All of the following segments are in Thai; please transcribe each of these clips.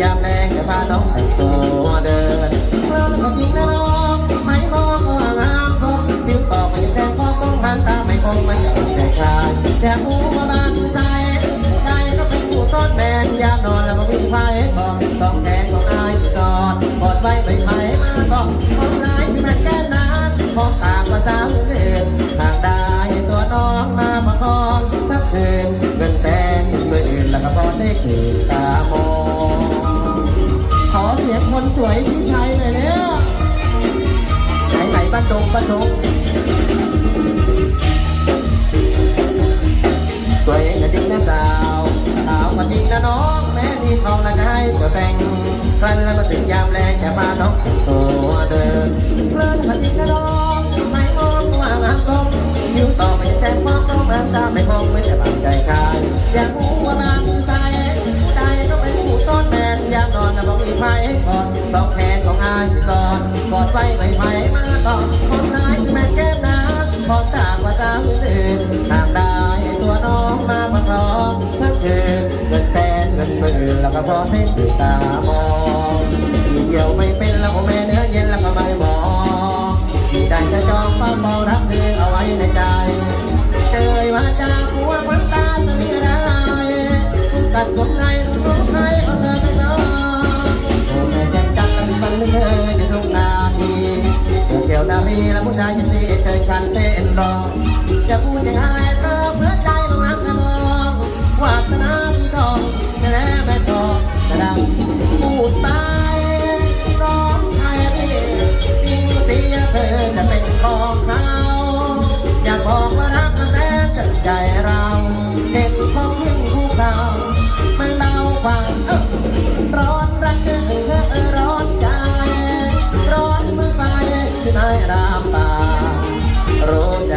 ยามแรงจะพาน้องแต่งตัวเดินเพลินก็จริงนะน้องไม่มองก็ว่างามสมผิวตอกไม่แดงพอต้องหันตาไม่คงไม่อยากแต่คลายแต่หูว่าบ้านใจใจก็เป็นผู้ซ่อนแมนยามนอนแล้วก็วิ่งไฟบอกต้องแดงของอายที่กอดกอดไว้ไม่ไผ่มาบอกของนายที่มันแก้นานมองต่างภาษาเอื่นหากได้ตัวน้องมาประคองทักคืนเงินแฟนด้วยอื่นแล้วก็พอได้คืน บ้านดงบ้านดงสวยกระดิ่งนะสาวสาวกระดิ่งนะน้อง แม่ที่ทองละให้จะแต่งครั้นแล้วก็ถึงยามแรงจะพาน้องตัวเดินเพลินกระดิ่งนะน้องไม่มองว่างามคมยิ้วต่อไปแจ้งมองน้องมาตาไม่คงไม่แต่บางใจคายอยากรู้ว่าบางใจใจก็เป็นผู้ซ่อนแมนอยามนอนแล้วบอกมีไฟก่อนต้องแขนของอายก่อน กอดไว้ไม่ไฟมาก่อนคนร้ายแม่แก้น้ำพอจากภาษาอื่นหากได้ตัวน้องมาพักร้องทั้งคืนเงินแสนเงินหมื่นแล้วก็พอให้ติดตามองที่เดียวไม่เป็นแล้วก็แม่เนื้อเย็นแล้วก็ไม่มองได้จะจองเฝ้ามองรักเธอเอาไว้ในใจเจยว่าจะผัวคนตาจะมีได้ตัดคน ลีและผู้ชายจะสีเชิญฉันเต้นรอจะพูดยังไงเธอเพื่อใจ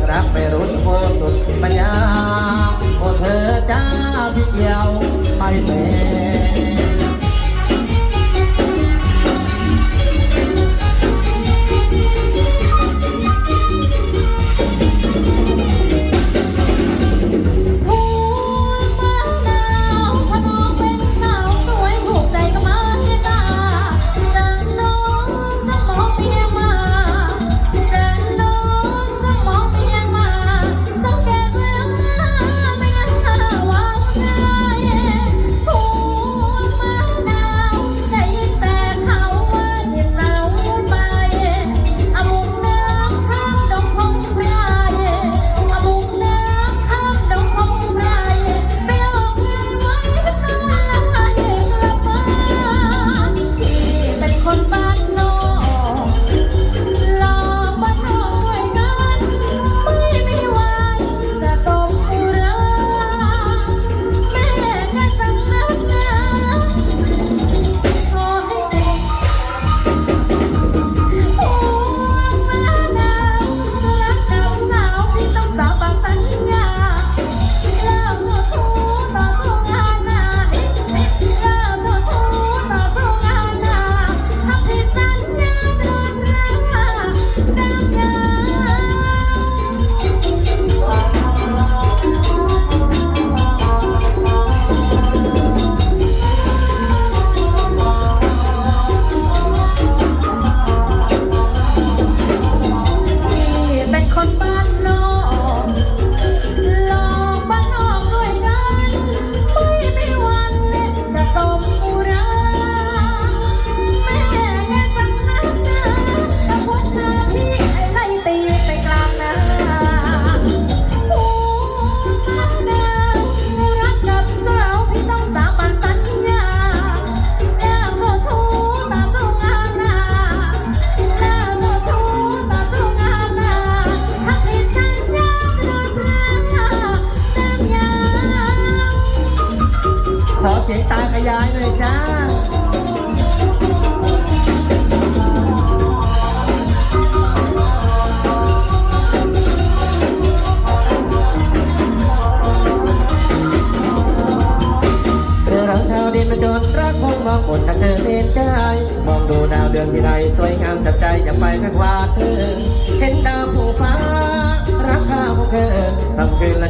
รักรักไปรุนโคตรสุดปัญญาโอ้เธอจ้าพี่เกี่ยวไม่เป็น ขอเสียงตาขยายหน่อยจ้าเธอเราชาวดินมาจนรักคงมองอดถ้าเธอเห็นใจ มองดูดาวเดือนที่ใดสวยงามจับใจจะไปแค่กว่าเธอ เห็นดาวผู้ฟ้า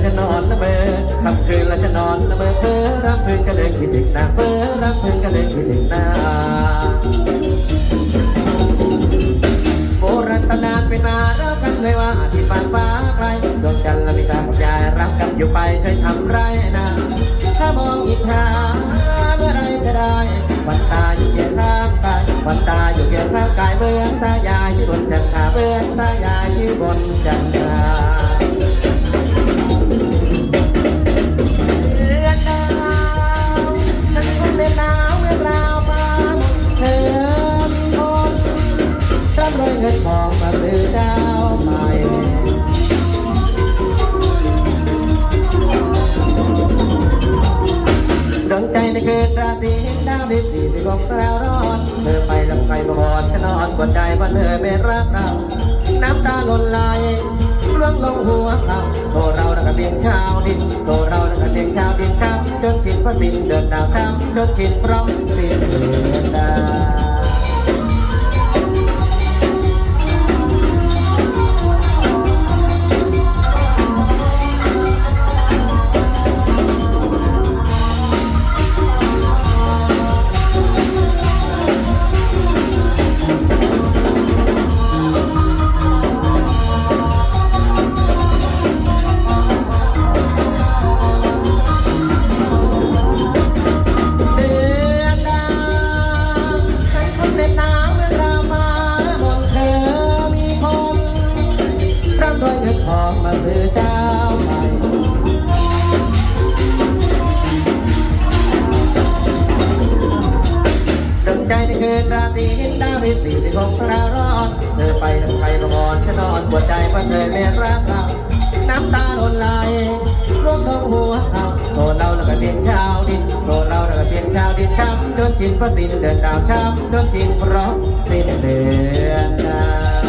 แล้วจะนอนละเมอทำคืนแล้วจะนอนละเมอเพ้อรำพึงก็เลยคิดถึงนางเพ้อรำพึงก็เลยคิดถึงนางโบราณตำนานเป็นมารักกันเลยว่าที่ฟ้าฟ้าไกลดวงจันทร์และมีตากับยายรักกันอยู่ไปใช้ทำไรนะถ้ามองอิจฉาเมื่อไรจะได้วันตาอยู่เคียงข้างกายวันตาอยู่เคียงข้างกายเบื้องตายายที่บนจันทราเบื้องตายายที่บนจันทรา ตีดาวดิบสีที่กองเราร้อนเธอไปลำไปก็บอดฉันนอนกดใจว่าเธอไม่รักเรา น้ำตาหล่นไหลล่วงลงหัวเขาตัวเราแล้วก็เพียงชาวดินตัวเราแล้วก็เพียงชาวดินช้ำจนชินพระสิ้นเดินดาวช้ำจนชินพร้อมสิ้นเดือนดาว ราตรีเห็นดาวริบสี่สิบหกเราร้อนเธอไปทางใครก็บอนฉันนอนปวดใจเพราะเธอไม่รักเราน้ำตาหล่นไหลร่วงลงหัวเขาตัวเราแล้วก็เพียงชาวดินตัวเราแล้วก็เพียงชาวดินช้ำจนชินเพราะสิ้นเดือนดาวช้ำจนชินเพราะสิ้นเดือนดาว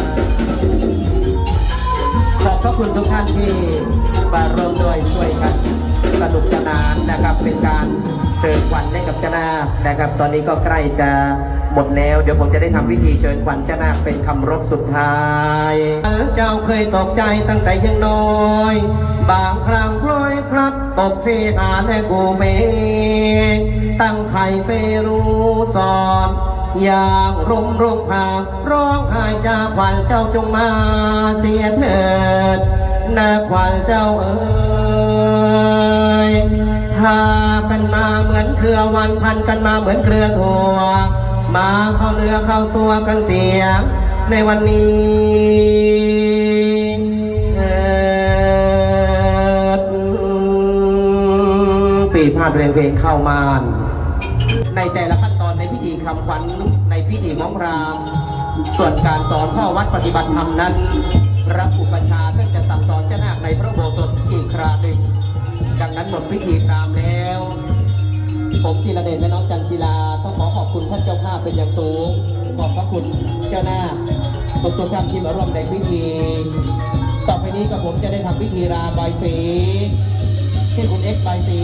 ขอบพระคุณทุกท่านที่มาร่วมด้วยช่วยกันสนุกสนานนะครับเป็นการเชิญขวัญให้กับเจ้านานะครับ ตอนนี้ก็ใกล้จะ หมดแล้ว เดี๋ยวผมจะได้ทำพิธีเชิญขวัญเจ้านาคเป็นคำรบสุดท้ายเจ้าเคยตกใจตั้งแต่ยังน้อย บางครั้งพลอยพลัดตกเทหารให้กูเมงตั้งไข่เซรูสอนอย่างรุมรงผางร้องไห้จาขวัญเจ้าจงมาเสียเถิดนาขวัญเจ้าเอ๋ยพากันมาเหมือนเครือวันพันกันมาเหมือนเครือถั่ว มาเข้าเนื้อเข้าตัวกันเสียงในวันนี้เถิดปีพาดเพลงเพลงเข้ามานในแต่ละขั้นตอนในพิธีคำขวัญในพิธีของพรามส่วนการสอนข้อวัดปฏิบัติธรรมนั้นรับอุปชาท่านจะสั่งสอนเจ้านาคในพระโบสถอีกคราหนึ่งดังนั้นหมดพิธีพรามแล้ว ผมจิรเดชและน้องจันจิลาต้องขอขอบคุณท่านเจ้าภาพเป็นอย่างสูง ขอบพระคุณเจ้าหน้าคทุกท่านที่มาร่วมในพิธี ต่อไปนี้กับผมจะได้ทำพิธีราบายสีที่คุณเอ็กบายสี